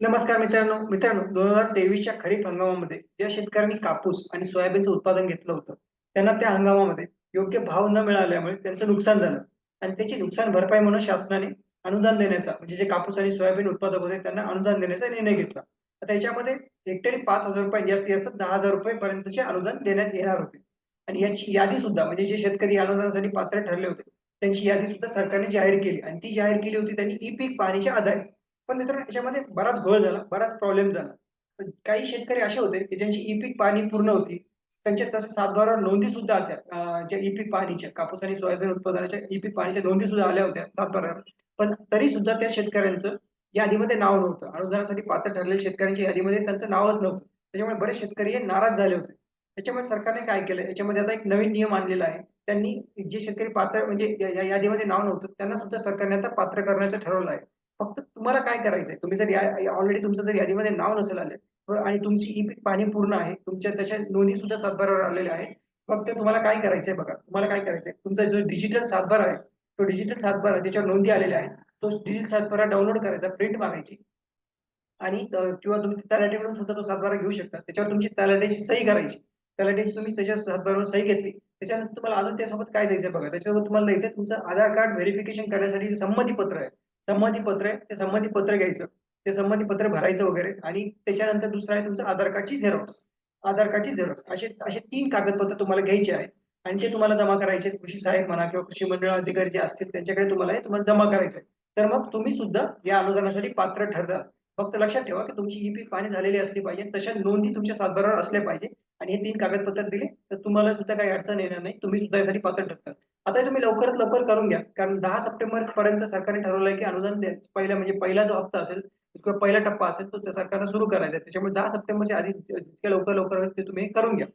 नमस्कार मित्रांनो मित्रांनो दोन हजार तेवीसच्या खरीप हंगामामध्ये ज्या शेतकऱ्यांनी कापूस आणि सोयाबीनचं उत्पादन घेतलं होतं त्यांना त्या हंगामामध्ये योग्य भाव न मिळाल्यामुळे त्यांचं नुकसान झालं. आणि त्याची नुकसान भरपाई म्हणून शासनाने अनुदान देण्याचा म्हणजे जे कापूस आणि सोयाबीन उत्पादक होते त्यांना अनुदान देण्याचा निर्णय घेतला. तर त्याच्यामध्ये हेक्टरी पाच हजार रुपये जास्तीत जास्त दहा हजार रुपये पर्यंतचे अनुदान देण्यात येणार होते. आणि याची यादी सुद्धा म्हणजे जे शेतकरी अनुदानासाठी पात्र ठरले होते त्यांची यादी सुद्धा सरकारने जाहीर केली. आणि ती जाहीर केली होती त्यांनी ई पीक पाहणीच्या आधारे. पण मित्रांनो याच्यामध्ये बराच घोळ झाला बराच प्रॉब्लेम झाला. काही शेतकरी असे होते की ज्यांची ई पीक पाहणी पूर्ण होती त्यांच्या तसं सातबारा नोंदी सुद्धा आल्या. ज्या ई पीक पाहणीच्या कापूस आणि सोयाबीन उत्पादनाच्या ई पीक पाहणीच्या नोंदी सुद्धा आल्या होत्या सातबारावर पण तरी सुद्धा त्या शेतकऱ्यांचं यादीमध्ये नाव नव्हतं. अनुदानासाठी पात्र ठरलेल्या शेतकऱ्यांच्या यादीमध्ये त्यांचं नावच नव्हतं. त्याच्यामुळे बरेच शेतकरी हे नाराज झाले होते. त्याच्यामुळे सरकारने काय केलं? याच्यामध्ये आता एक नवीन नियम आणलेला आहे. त्यांनी जे शेतकरी पात्र म्हणजे या यादीमध्ये नाव नव्हतं त्यांना सुद्धा सरकारने आता पात्र करण्याचं ठरवलं आहे. फक्त तुम्हाला काय करायचंय? तुम्ही जर ऑलरेडी तुमचं जर यादीमध्ये नाव नसेल आले आणि तुमची ई पीक पाणी पूर्ण आहे तुमच्या त्याच्या नोंदी सुद्धा सातबारावर आलेल्या आहेत फक्त तुम्हाला काय करायचंय बघा तुम्हाला काय करायचंय? तुमचा जो डिजिटल सातबारा आहे तो डिजिटल सातबारा ज्याच्यावर नोंदी आलेल्या आहेत तो डिजिटल सातबारा डाउनलोड करायचा प्रिंट मागायची. आणि किंवा तुम्ही तलाठ्याकडून सुद्धा तो सातबारा घेऊ शकता. त्याच्यावर तुमची तलाट्याची सही करायची. तलाट्याची तुम्ही त्याच्या सातबारावर सही घेतली त्याच्यानंतर तुम्हाला अजून त्यासोबत काय द्यायचं बघा? त्याच्यासोबत तुम्हाला द्यायचं तुमचं आधार कार्ड व्हेरिफिकेशन करण्यासाठी संमतीपत्र संमती पत्र आहे संमती पत्र आहे ते संमती पत्र घ्यायचं. ते संमती पत्र भरायचं वगैरे आणि त्याच्यानंतर दुसरं आहे तुमचं आधार कार्डची झेरॉक्स आधार कार्डची झेरॉक्स असे असे तीन कागदपत्र तुम्हाला घ्यायचे आहेत आणि ते तुम्हाला जमा करायचे कृषी सहाय्यक म्हणा किंवा कृषी मंडळ अधिकारी जे असतील त्यांच्याकडे तुम्हाला हे तुम्हाला जमा करायचं आहे. तर मग तुम्ही सुद्धा या अनुदानासाठी पात्र ठरता. फक्त लक्षात ठेवा की तुमची ई पीक पाणी झालेली असली पाहिजे. तशा नोंदी तुमच्या सातबारावर असल्या पाहिजे आणि हे तीन कागदपत्र दिले तर तुम्हाला सुद्धा काही अडचण येणार नाही. तुम्ही सुद्धा यासाठी पात्र ठरता. आता हे तुम्ही लवकरात लवकर करून घ्या. कारण दहा सप्टेंबर पर्यंत सरकारने ठरवलंय की अनुदान पहिला म्हणजे पहिला जो हप्ता असेल किंवा पहिला टप्पा असेल तो सरकारनं सुरू करायचा त्याच्यामुळे दहा सप्टेंबरच्या आधी जितक्या लवकर लवकर होईल ते तुम्ही करून घ्या.